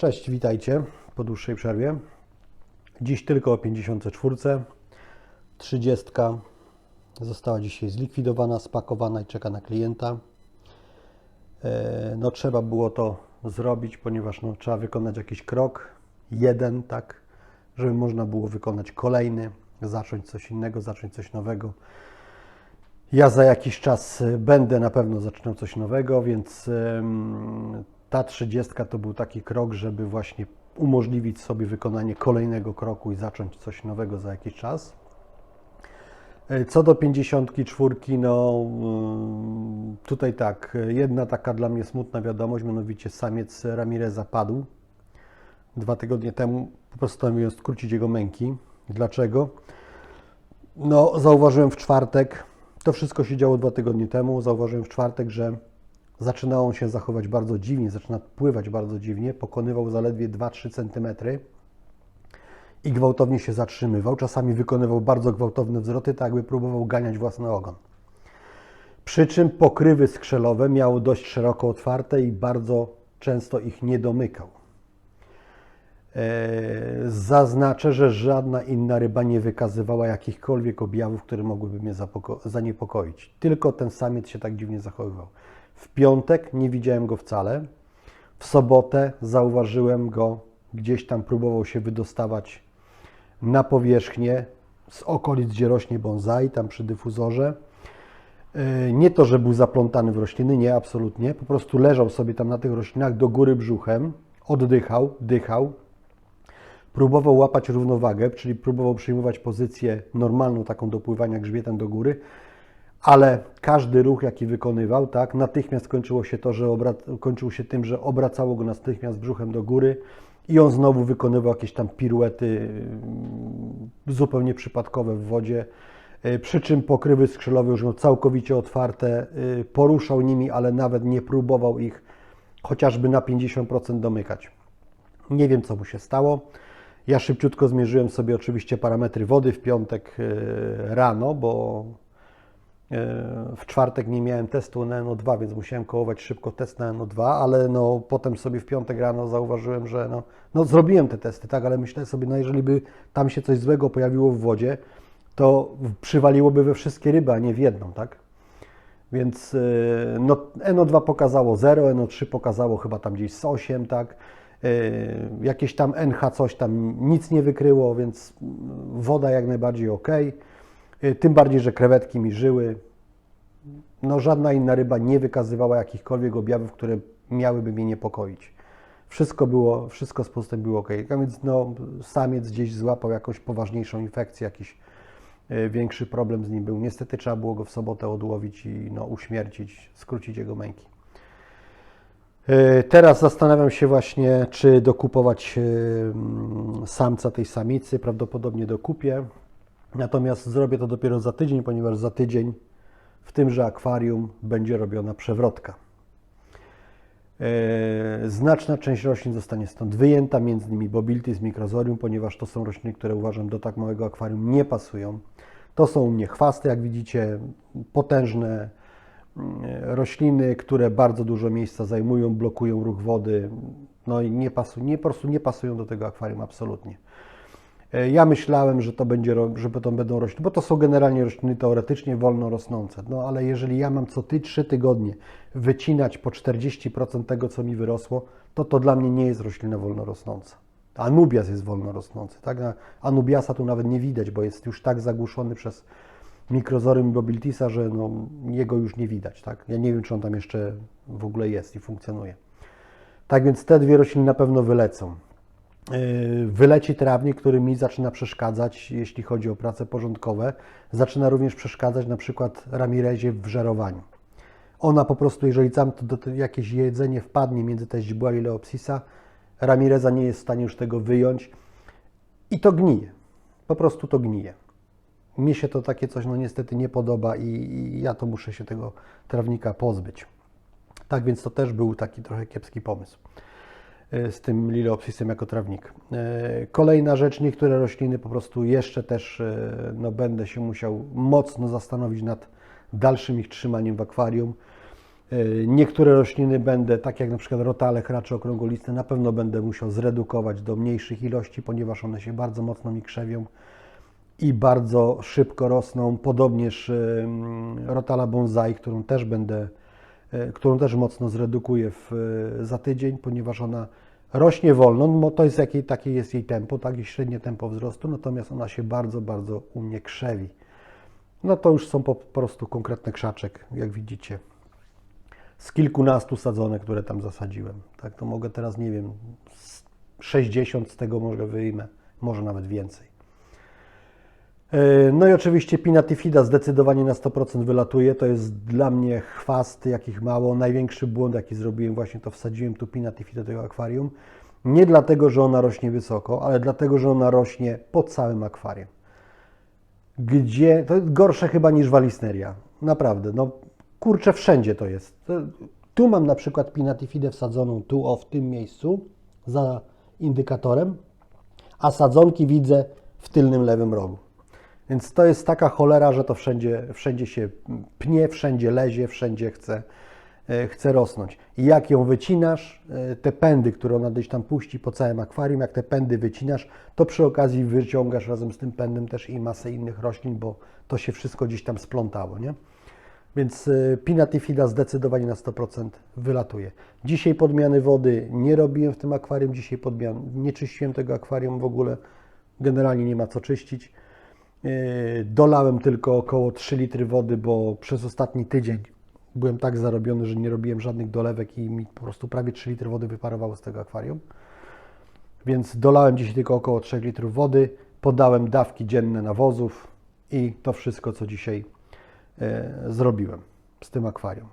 Cześć, witajcie po dłuższej przerwie. Dziś tylko o 54. 30 została dzisiaj zlikwidowana, spakowana i czeka na klienta. E, No trzeba było to zrobić, ponieważ no, trzeba wykonać jakiś krok, jeden, tak, żeby można było wykonać kolejny, zacząć coś innego, zacząć coś nowego. Ja za jakiś czas y, będę na pewno zaczynał coś nowego, więc ta trzydziestka to był taki krok, żeby właśnie umożliwić sobie wykonanie kolejnego kroku i zacząć coś nowego za jakiś czas. Y, Co do 54, no ym, tutaj tak, jedna taka dla mnie smutna wiadomość, mianowicie samiec Ramireza padł dwa tygodnie temu. Postanowiłem skrócić jego męki. Dlaczego? No, zauważyłem w czwartek, to wszystko się działo dwa tygodnie temu. Zauważyłem w czwartek, że zaczynał on się zachować bardzo dziwnie, zaczyna pływać bardzo dziwnie, pokonywał zaledwie 2-3 cm i gwałtownie się zatrzymywał. Czasami wykonywał bardzo gwałtowne wzroty, tak jakby próbował ganiać własny ogon. Przy czym pokrywy skrzelowe miało dość szeroko otwarte i bardzo często ich nie domykał. E, Zaznaczę, że żadna inna ryba nie wykazywała jakichkolwiek objawów, które mogłyby mnie zaniepokoić. Tylko ten samiec się tak dziwnie zachowywał. W piątek nie widziałem go wcale. W sobotę zauważyłem go, gdzieś tam próbował się wydostawać na powierzchnię z okolic, gdzie rośnie bonsai, tam przy dyfuzorze. E, Nie to, że był zaplątany w rośliny, nie, absolutnie. Po prostu leżał sobie tam na tych roślinach do góry brzuchem, oddychał, dychał, próbował łapać równowagę, czyli próbował przyjmować pozycję normalną, taką do pływania grzbietem do góry, ale każdy ruch, jaki wykonywał, tak, natychmiast kończyło się to, że kończył się tym, że obracało go natychmiast brzuchem do góry i on znowu wykonywał jakieś tam piruety mm, zupełnie przypadkowe w wodzie. Y, Przy czym pokrywy skrzelowe już miał całkowicie otwarte, y, poruszał nimi, ale nawet nie próbował ich chociażby na 50% domykać. Nie wiem, co mu się stało. Ja szybciutko zmierzyłem sobie oczywiście parametry wody w piątek e, rano, bo w czwartek nie miałem testu na NO2, więc musiałem kołować szybko test na NO2, ale no, potem sobie w piątek rano zauważyłem, że no, no zrobiłem te testy, tak, ale myślę sobie, no jeżeli by tam się coś złego pojawiło w wodzie, to przywaliłoby we wszystkie ryby, a nie w jedną, tak? Więc y, no, NO2 pokazało 0, NO3 pokazało chyba tam gdzieś z 8, tak? Y, Jakieś tam NH coś tam nic nie wykryło, więc woda jak najbardziej ok. Y, Tym bardziej, że krewetki mi żyły. No, żadna inna ryba nie wykazywała jakichkolwiek objawów, które miałyby mnie niepokoić. Wszystko było, wszystko z postem było ok. A więc no, samiec gdzieś złapał jakąś poważniejszą infekcję, jakiś e, większy problem z nim był. Niestety trzeba było go w sobotę odłowić i no, uśmiercić, skrócić jego męki. E, Teraz zastanawiam się właśnie, czy dokupować mm, samca tej samicy. Prawdopodobnie dokupię. Natomiast zrobię to dopiero za tydzień, ponieważ za tydzień w tymże akwarium będzie robiona przewrotka. E, Znaczna część roślin zostanie stąd wyjęta, między innymi Bobiltis microzorium, ponieważ to są rośliny, które uważam do tak małego akwarium nie pasują. To są u mnie chwasty, jak widzicie, potężne mm, rośliny, które bardzo dużo miejsca zajmują, blokują ruch wody, no i nie pasują, nie, po prostu nie pasują do tego akwarium absolutnie. E, Ja myślałem, że to, będzie, że to będą rośliny, bo to są generalnie rośliny teoretycznie wolno rosnące. No ale jeżeli ja mam co ty, 3 tygodnie wycinać po 40% tego, co mi wyrosło, to to dla mnie nie jest roślina wolno rosnąca. Anubias jest wolno rosnący. Tak? Anubiasa tu nawet nie widać, bo jest już tak zagłuszony przez mikrozorym Bobiltisa, że no, jego już nie widać. Tak? Ja nie wiem, czy on tam jeszcze w ogóle jest i funkcjonuje. Tak więc te dwie rośliny na pewno wylecą. Yy, Wyleci trawnik, który mi zaczyna przeszkadzać, jeśli chodzi o prace porządkowe. Zaczyna również przeszkadzać na przykład Ramirezie w żerowaniu. Ona po prostu, jeżeli tam to, jakieś jedzenie wpadnie między te źdźbła Lileopsisa, Ramireza nie jest w stanie już tego wyjąć i to gnije. Po prostu to gnije. Mnie się to takie coś no niestety nie podoba i, i ja to muszę się tego trawnika pozbyć. Tak więc to też był taki trochę kiepski pomysł z tym lileopsisem jako trawnik. E, Kolejna rzecz, niektóre rośliny po prostu jeszcze też e, no, będę się musiał mocno zastanowić nad dalszym ich trzymaniem w akwarium. Niektóre rośliny będę, tak jak na przykład rotale, hracze okrągłolistne, na pewno będę musiał zredukować do mniejszych ilości, ponieważ one się bardzo mocno mi krzewią i bardzo szybko rosną. Podobnież rotala bonsai, którą też będę, którą też mocno zredukuję w, y, za tydzień, ponieważ ona rośnie wolno, no to jest jakie, takie jest jej tempo, tak, i średnie tempo wzrostu, natomiast ona się bardzo, bardzo u mnie krzewi. No to już są po prostu konkretne krzaczek, jak widzicie. Z kilkunastu sadzonek, które tam zasadziłem. Tak, to mogę teraz, nie wiem, z 60 z tego może wyjmę, może nawet więcej. E, No i oczywiście Pinatifida zdecydowanie na 100% wylatuje. To jest dla mnie chwast, jakich mało. Największy błąd, jaki zrobiłem, właśnie to wsadziłem tu Pinatifidę do tego akwarium. Nie dlatego, że ona rośnie wysoko, ale dlatego, że ona rośnie pod całym akwarium. Gdzie, to jest gorsze chyba niż walisneria. Naprawdę, no kurczę, wszędzie to jest. Tu mam na przykład Pinatifidę wsadzoną, tu o, w tym miejscu, za indykatorem, a sadzonki widzę w tylnym lewym rogu. Więc to jest taka cholera, że to wszędzie, wszędzie się pnie, wszędzie lezie, wszędzie chce, e, chce rosnąć. I jak ją wycinasz, e, te pędy, które ona gdzieś tam puści po całym akwarium, jak te pędy wycinasz, to przy okazji wyciągasz razem z tym pędem też i masę innych roślin, bo to się wszystko gdzieś tam splątało, nie? Więc e, Pinatifida zdecydowanie na 100% wylatuje. Dzisiaj podmiany wody nie robiłem w tym akwarium, dzisiaj podmian, nie czyściłem tego akwarium w ogóle, generalnie nie ma co czyścić. Yy, Dolałem tylko około 3 litry wody, bo przez ostatni tydzień byłem tak zarobiony, że nie robiłem żadnych dolewek i mi po prostu prawie 3 litry wody wyparowało z tego akwarium. Więc dolałem dzisiaj tylko około 3 litrów wody, podałem dawki dzienne nawozów i to wszystko, co dzisiaj e, zrobiłem z tym akwarium.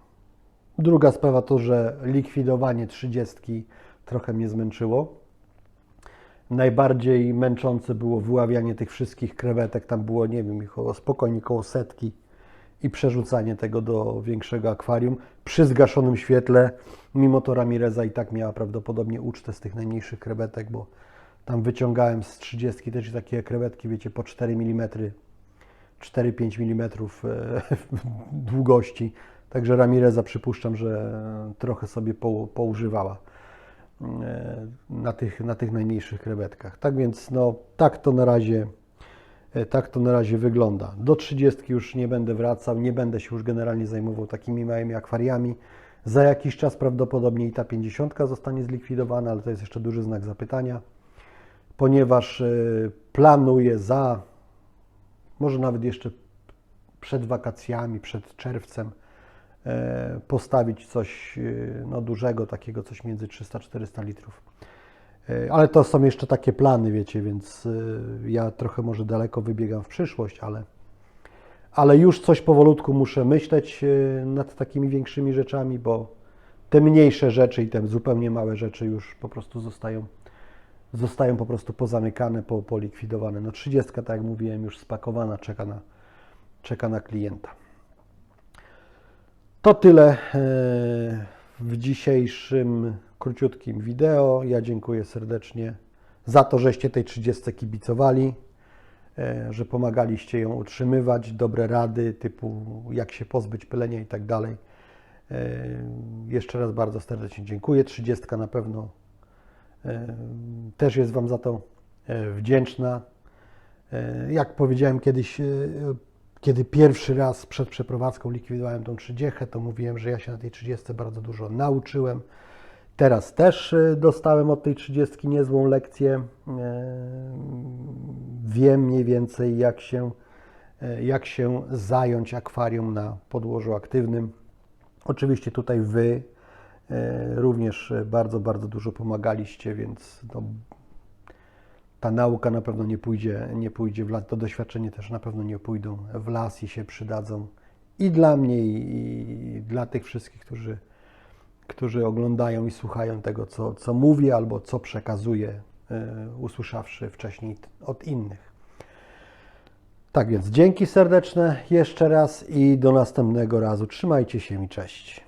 Druga sprawa to, że likwidowanie 30 trochę mnie zmęczyło. Najbardziej męczące było wyławianie tych wszystkich krewetek. Tam było, nie wiem, ich około, spokojnie koło setki i przerzucanie tego do większego akwarium przy zgaszonym świetle. Mimo to Ramireza i tak miała prawdopodobnie ucztę z tych najmniejszych krewetek, bo tam wyciągałem z 30 też takie krewetki, wiecie, po 4 mm, 4-5 mm długości. Także Ramireza przypuszczam, że trochę sobie po, poużywała na tych, na tych najmniejszych krewetkach. Tak więc no, tak to na razie e, tak to na razie wygląda. Do 30 już nie będę wracał, nie będę się już generalnie zajmował takimi małymi akwariami. Za jakiś czas prawdopodobnie i ta 50 zostanie zlikwidowana, ale to jest jeszcze duży znak zapytania, ponieważ e, planuję za, może nawet jeszcze przed wakacjami, przed czerwcem, postawić coś e, no, dużego, takiego coś między 300-400 litrów. E, Ale to są jeszcze takie plany, wiecie, więc e, ja trochę może daleko wybiegam w przyszłość, ale, ale już coś powolutku muszę myśleć e, nad takimi większymi rzeczami, bo te mniejsze rzeczy i te zupełnie małe rzeczy już po prostu zostają, zostają po prostu pozamykane, po, polikwidowane. No 30, tak jak mówiłem, już spakowana, czeka na, czeka na klienta. To tyle e, w dzisiejszym króciutkim wideo. Ja dziękuję serdecznie za to, żeście tej 30 kibicowali, e, że pomagaliście ją utrzymywać, dobre rady typu jak się pozbyć pylenia i tak dalej. E, Jeszcze raz bardzo serdecznie dziękuję. 30 na pewno też jest Wam za to wdzięczna. Jak powiedziałem kiedyś, kiedy pierwszy raz przed przeprowadzką likwidowałem tą 30, to mówiłem, że ja się na tej 30 bardzo dużo nauczyłem. Teraz też e, dostałem od tej 30 niezłą lekcję. E, Wiem mniej więcej, jak się, e, jak się zająć akwarium na podłożu aktywnym. Oczywiście tutaj Wy również bardzo, bardzo dużo pomagaliście, więc no, ta nauka na pewno nie pójdzie, nie pójdzie w las, to doświadczenie też na pewno nie pójdą w las i się przydadzą i dla mnie, i, dla tych wszystkich, którzy, którzy oglądają i słuchają tego, co, co mówię albo co przekazuję, e, usłyszawszy wcześniej od innych. Tak więc dzięki serdeczne jeszcze raz i do następnego razu. Trzymajcie się i cześć.